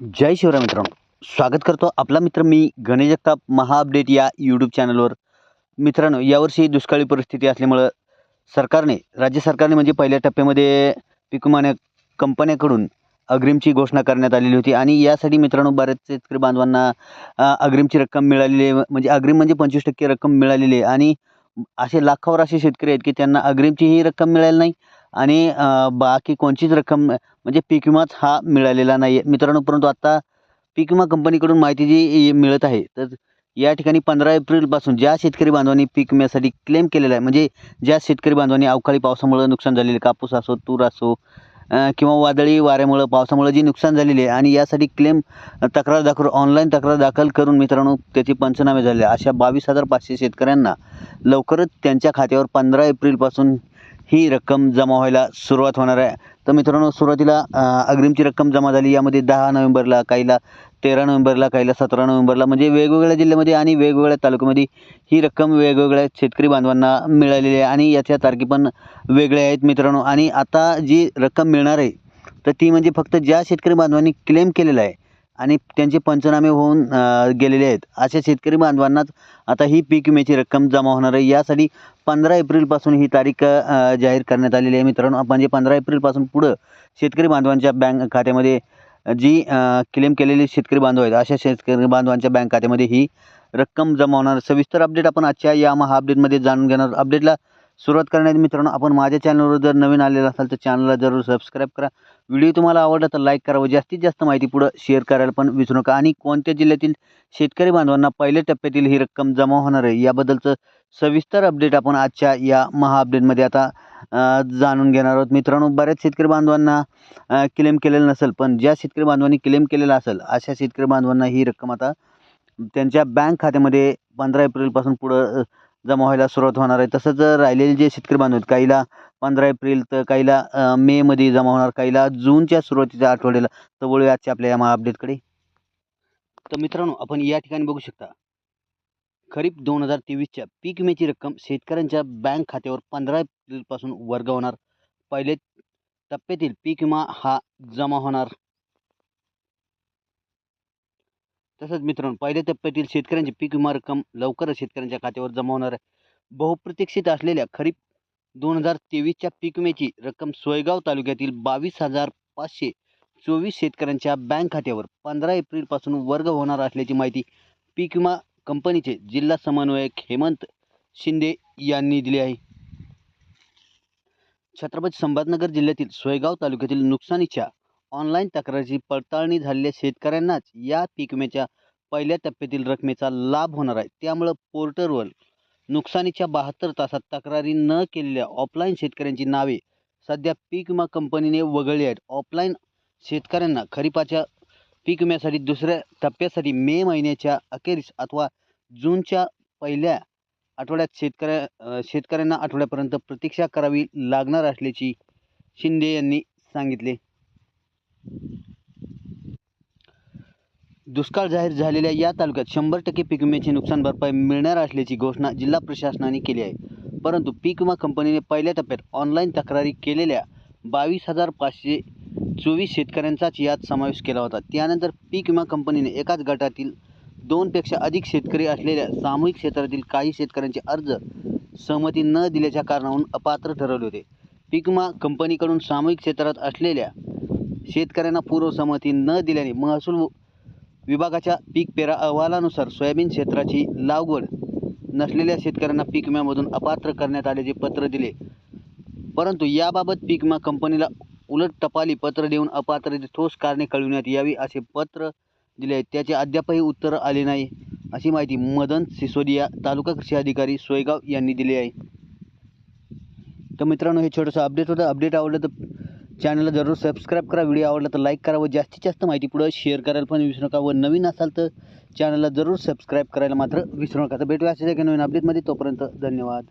जय शिवराय मित्रांनो. स्वागत करतो आपला मित्र मी गणेश जगताप महा अपडेट या यूट्यूब चॅनलवर मित्रांनो यावर्षी दुष्काळी परिस्थिती असल्यामुळं सरकारने राज्य सरकारने म्हणजे पहिल्या टप्प्यामध्ये पिकमान्या कंपन्याकडून अग्रिमची घोषणा करण्यात आलेली होती आणि यासाठी मित्रांनो बऱ्याच शेतकरी बांधवांना अग्रिमची रक्कम मिळालेली आहे. म्हणजे अग्रिम म्हणजे पंचवीस टक्के रक्कम मिळालेली आहे आणि असे लाखावर असे शेतकरी आहेत की त्यांना अग्रिमची ही रक्कम मिळाली नाही आणि बाकी कोणचीच रक्कम म्हणजे पीक विमाच हा मिळालेला नाही आहे मित्रांनो परंतु आत्ता पीक विमा कंपनीकडून माहिती जी मिळत आहे तर या ठिकाणी पंधरा एप्रिलपासून ज्या शेतकरी बांधवांनी पीक विम्यासाठी क्लेम केलेला आहे म्हणजे ज्या शेतकरी बांधवांनी अवकाळी पावसामुळं नुकसान झालेले कापूस असो तूर असो किंवा वादळी वाऱ्यामुळं पावसामुळं जी नुकसान झालेली आहे आणि यासाठी क्लेम तक्रार दाखल ऑनलाईन तक्रार दाखल करून मित्रांनो त्याचे पंचनामे झाले. अशा बावीस हजार पाचशे शेतकऱ्यांना लवकरच त्यांच्या खात्यावर पंधरा एप्रिलपासून ही रक्कम जमा व्हायला सुरुवात होणार आहे. तर मित्रांनो सुरुवातीला अग्रिमची रक्कम जमा झाली. यामध्ये दहा नोव्हेंबरला काहीला तेरा नोव्हेंबरला काहीला सतरा नोव्हेंबरला म्हणजे वेगवेगळ्या जिल्ह्यामध्ये आणि वेगवेगळ्या तालुक्यामध्ये ही रक्कम वेगवेगळ्या शेतकरी बांधवांना मिळालेली आहे आणि याच्या तारखी पण वेगळ्या आहेत मित्रांनो. आणि आता जी रक्कम मिळणार आहे तर ती म्हणजे फक्त ज्या शेतकरी बांधवांनी क्लेम केलेला आहे आणि त्यांचे पंचनामे होऊन गेलेले आहेत. अशा शेतकरी बांधवांनाच आता ही पीक विम्याची रक्कम जमा होणार आहे. यासाठी पंधरा एप्रिलपासून ही तारीख जाहीर करण्यात आलेली आहे. मित्रांनो म्हणजे पंधरा एप्रिलपासून पुढं शेतकरी बांधवांच्या बँक खात्यामध्ये जी क्लेम केलेली शेतकरी बांधव आहेत अशा शेतकरी बांधवांच्या बँक खात्यामध्ये ही रक्कम जमा होणार. सविस्तर अपडेट आपण आजच्या या महा अपडेटमध्ये जाणून घेणार अपडेटला सुरुवात करण्यात मित्रांनो आपण माझ्या चॅनलवर जर नवीन आलेला असाल तर चॅनलला जरूर सबस्क्राईब करा. व्हिडिओ तुम्हाला आवडला तर लाईक करा व जास्तीत जास्त माहिती पुढं शेअर करायला पण विसरू नका. आणि कोणत्या जिल्ह्यातील शेतकरी बांधवांना पहिल्या टप्प्यातील ही रक्कम जमा होणार आहे याबद्दलचं सविस्तर अपडेट आपण आजच्या या महा अपडेटमध्ये आता जाणून घेणार आहोत. मित्रांनो बऱ्याच शेतकरी बांधवांना क्लेम केलेलं नसेल पण ज्या शेतकरी बांधवांनी क्लेम केलेला असेल अशा शेतकरी बांधवांना ही रक्कम आता त्यांच्या बँक खात्यामध्ये पंधरा एप्रिलपासून पुढं जमा व्हायला सुरुवात होणार आहे. तसंच राहिलेले जे शेतकरी बांधव आहेत काहीला पंधरा एप्रिल तर काहीला मेमध्ये जमा होणार काहीला जूनच्या सुरुवातीच्या आठवड्याला. तर वळूया आजच्या आपल्या या महा अपडेटकडे. तर मित्रांनो आपण या ठिकाणी बघू शकता. खरीप दोन हजार तेवीसच्या पीक विम्याची रक्कम शेतकऱ्यांच्या बँक खात्यावर पंधरा एप्रिलपासून वर्ग होणार पहिले टप्प्यातील पीक विमा हा जमा होणार. तसंच मित्रांनो पहिल्या टप्प्यातील शेतकऱ्यांची पीक विमा रक्कम लवकरच शेतकऱ्यांच्या खात्यावर जमा होणार आहे. बहुप्रतीक्षित असलेल्या खरीप दोन हजार तेवीसच्या पीक विम्याची रक्कम सोयगाव तालुक्यातील बावीस हजार पाचशे चोवीस शेतकऱ्यांच्या बँक खात्यावर पंधरा एप्रिलपासून वर्ग होणार असल्याची माहिती पीक विमा कंपनीचे जिल्हा समन्वयक हेमंत शिंदे यांनी दिली आहे. छत्रपती संभाजनगर जिल्ह्यातील सोयगाव तालुक्यातील नुकसानीच्या ऑनलाईन तक्रारीची पडताळणी झालेल्या शेतकऱ्यांनाच या पीक विम्याच्या पहिल्या टप्प्यातील रकमेचा लाभ होणार आहे. त्यामुळं पोर्टलवर नुकसानीच्या बहात्तर तासात तक्रारी न केलेल्या ऑफलाईन शेतकऱ्यांची नावे सध्या पीक विमा कंपनीने वगळली आहेत. ऑफलाईन शेतकऱ्यांना खरीपाच्या पीक विम्यासाठी दुसऱ्या टप्प्यासाठी मे महिन्याच्या अखेरीस अथवा जूनच्या पहिल्या आठवड्यात शेतकऱ्या शेतकऱ्यांना आठवड्यापर्यंत प्रतीक्षा करावी लागणार असल्याची शिंदे यांनी सांगितले. दुष्काळ जाहीर झालेल्या या तालुक्यात शंभर टक्के पीक विम्याची नुकसान भरपाई मिळणार असल्याची घोषणा जिल्हा प्रशासनाने केली आहे. परंतु पीक विमा कंपनीने पहिल्या टप्प्यात ऑनलाईन तक्रारी केलेल्या बावीस हजार पाचशे चोवीस शेतकऱ्यांचाच यात समावेश केला होता. त्यानंतर पीक विमा कंपनीने एकाच गटातील दोनपेक्षा अधिक शेतकरी असलेल्या सामूहिक क्षेत्रातील काही शेतकऱ्यांचे अर्ज सहमती न दिल्याच्या कारणावरून अपात्र ठरवले होते. पीक विमा कंपनीकडून सामूहिक क्षेत्रात असलेल्या शेतकऱ्यांना पूर्वसंमती न दिल्याने महसूल विभागाच्या पीक पेरा अहवालानुसार सोयाबीन क्षेत्राची लागवड नसलेल्या शेतकऱ्यांना पीक विम्यामधून अपात्र करण्यात आल्याचे पत्र दिले. परंतु याबाबत पीक विमा कंपनीला उलट टपाली पत्र देऊन अपात्रतेची ठोस कारणे कळविण्यात यावी असे पत्र दिले. त्याचे अद्यापही उत्तर आले नाही अशी माहिती मदन सिसोदिया तालुका कृषी अधिकारी सोयगाव यांनी दिली आहे. तर मित्रांनो हे छोटंसं अपडेट होतं. अपडेट आवडलं तर चॅनलला जरूर सबस्क्राईब करा. व्हिडिओ आवडला तर लाईक करा व जास्तीत जास्त माहिती पुढं शेअर करायला पण विसरू नका व नवीन असाल तर चॅनलला जरूर सबस्क्राईब करायला मात्र विसरू नका. तर भेटूया असेल एका नवीन अपडेटमध्ये तोपर्यंत धन्यवाद.